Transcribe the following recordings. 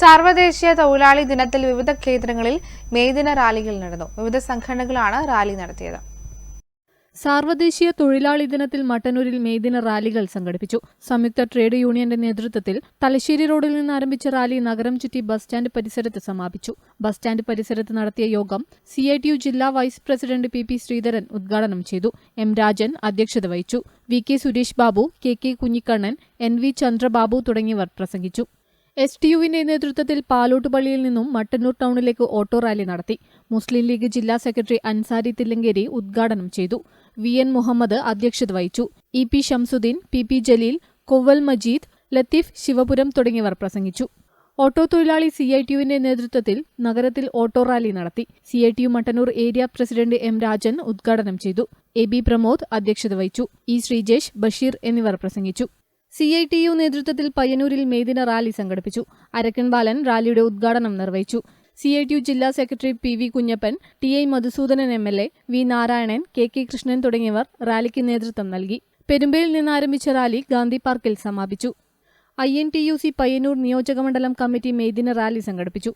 സാർവദേശീയ തൊഴിലാളി ദിനത്തിൽ വിവിധ കേന്ദ്രങ്ങളിൽ മേദിന ദിന റാലികൾ നടന്നു. വിവിധ സംഘടനകളാണ് റാലി നടത്തിയത്. സാർവദേശീയ തൊഴിലാളി ദിനത്തിൽ മട്ടന്നൂരിൽ മെയ്ദിന റാലികൾ സംഘടിപ്പിച്ചു. സംയുക്ത ട്രേഡ് യൂണിയന്റെ നേതൃത്വത്തിൽ തലശ്ശേരി റോഡിൽ നിന്ന് ആരംഭിച്ച റാലി നഗരം ചുറ്റി ബസ് സ്റ്റാൻഡ് പരിസരത്ത് സമാപിച്ചു. ബസ് സ്റ്റാൻഡ് പരിസരത്ത് നടത്തിയ യോഗം സി ഐ ടി യു ജില്ലാ vice president P P Sreedharan ഉദ്ഘാടനം ചെയ്തു. എം രാജൻ അധ്യക്ഷത വഹിച്ചു. V K Suresh Babu K K Kunhikannan N V Chandrababu തുടങ്ങിയവർ പ്രസംഗിച്ചു. എസ് ടി യുവിന്റെ നേതൃത്വത്തിൽ പാലോട്ടുപള്ളിയിൽ നിന്നും മട്ടന്നൂർ ടൗണിലേക്ക് ഓട്ടോ റാലി നടത്തി. മുസ്ലിം ലീഗ് ജില്ലാ സെക്രട്ടറി അൻസാരി തില്ലങ്കേരി ഉദ്ഘാടനം ചെയ്തു. വി എൻ മുഹമ്മദ് അധ്യക്ഷത വഹിച്ചു. E P Shamsuddin P P Jaleel Kovval Majeed Latheef Sivapuram തുടങ്ങിയവർ പ്രസംഗിച്ചു. ഓട്ടോ തൊഴിലാളി സി ഐ ടിയുവിന്റെ നേതൃത്വത്തിൽ നഗരത്തിൽ ഓട്ടോ റാലി നടത്തി. C I T U Mattannur area president M Rajan ഉദ്ഘാടനം ചെയ്തു. എ ബി പ്രമോദ് അധ്യക്ഷത വഹിച്ചു. ഇ ശ്രീജേഷ് ബഷീർ എന്നിവർ പ്രസംഗിച്ചു. സി ഐ ടി യു നേതൃത്വത്തിൽ പയ്യന്നൂരിൽ മേദിന റാലി സംഘടിപ്പിച്ചു. അരക്കൻ ബാലൻ റാലിയുടെ ഉദ്ഘാടനം നിർവഹിച്ചു. സി ഐ ടി യു ജില്ലാ secretary P V Kunhappan T I Madhusoodanan M L A V Narayanan K K Krishnan തുടങ്ങിയവർ റാലിക്ക് നേതൃത്വം നൽകി. പെരുമ്പയിൽ നിന്ന് ആരംഭിച്ച റാലി ഗാന്ധി പാർക്കിൽ സമാപിച്ചു. I N T U C Payyanur നിയോജകമണ്ഡലം കമ്മിറ്റി മേദിന റാലി സംഘടിപ്പിച്ചു.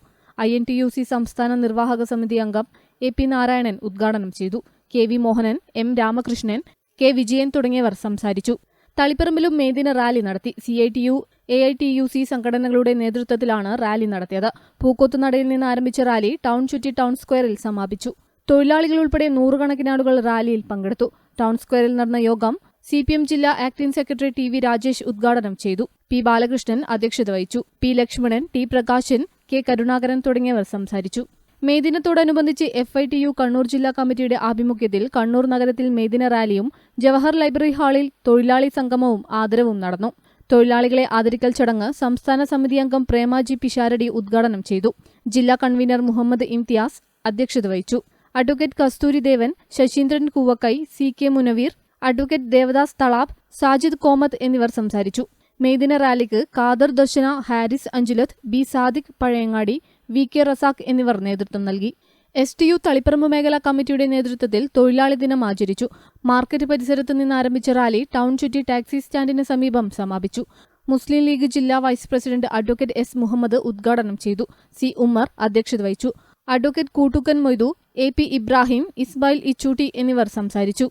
I N T U C സംസ്ഥാന നിർവാഹക സമിതി അംഗം എ പി നാരായണൻ ഉദ്ഘാടനം ചെയ്തു. K V Mohanan M Ramakrishnan K Vijayan തുടങ്ങിയവർ സംസാരിച്ചു. തളിപ്പറമ്പിലും മേദിന റാലി നടത്തി. C I T U A I T U C സംഘടനകളുടെ നേതൃത്വത്തിലാണ് റാലി നടത്തിയത്. പൂക്കോത്തുനടയിൽ നിന്ന് ആരംഭിച്ച റാലി ടൗൺ ചുറ്റി ടൗൺ സ്ക്വയറിൽ സമാപിച്ചു. തൊഴിലാളികൾ ഉൾപ്പെടെ നൂറുകണക്കിന് ആളുകൾ റാലിയിൽ പങ്കെടുത്തു. ടൗൺ സ്ക്വയറിൽ നടന്ന യോഗം സി പി എം ജില്ലാ acting secretary T V Rajesh ഉദ്ഘാടനം ചെയ്തു. പി ബാലകൃഷ്ണൻ അധ്യക്ഷത വഹിച്ചു. P Lakshmanan T Prakashan K Karunakaran തുടങ്ങിയവർ സംസാരിച്ചു. മേദിനത്തോടനുബന്ധിച്ച് F I T U Kannur ജില്ലാ കമ്മിറ്റിയുടെ ആഭിമുഖ്യത്തിൽ കണ്ണൂർ നഗരത്തിൽ മേദിന റാലിയും ജവഹർ ലൈബ്രറി ഹാളിൽ തൊഴിലാളി സംഗമവും ആദരവും നടന്നു. തൊഴിലാളികളെ ആദരിക്കൽ ചടങ്ങ് സംസ്ഥാന സമിതി അംഗം പ്രേമാജി പിഷാരടി ഉദ്ഘാടനം ചെയ്തു. ജില്ലാ കൺവീനർ മുഹമ്മദ് ഇംതിയാസ് അധ്യക്ഷത വഹിച്ചു. Advocate Kasthuridevan Sasheendran Koovakkai C K Munaveer advocate Devadas Thalab Sajid Komath എന്നിവർ സംസാരിച്ചു. മെയ്ദിന റാലിക്ക് Khader Darshana Haris Anchulath B Sadiq Pazhayangadi V K Razak എന്നിവർ നേതൃത്വം നൽകി. എസ് ടി യു തളിപ്പറമ്പ് മേഖലാ കമ്മിറ്റിയുടെ നേതൃത്വത്തിൽ തൊഴിലാളി ദിനം ആചരിച്ചു. മാർക്കറ്റ് പരിസരത്ത് നിന്ന് ആരംഭിച്ച റാലി ടൗൺ ചുറ്റി ടാക്സി സ്റ്റാൻഡിന് സമീപം സമാപിച്ചു. മുസ്ലിം ലീഗ് ജില്ലാ vice president advocate S Muhammad ഉദ്ഘാടനം ചെയ്തു. സി ഉമ്മർ അധ്യക്ഷത വഹിച്ചു. Advocate Koottukkan Moidu A P Ibrahim Ismail Ichutty എന്നിവർ സംസാരിച്ചു.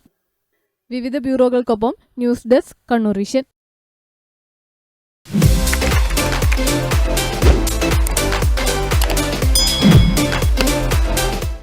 വിവിധ ബ്യൂറോകൾക്കൊപ്പം ന്യൂസ് ഡെസ്ക് കണ്ണൂർ വിഷൻ.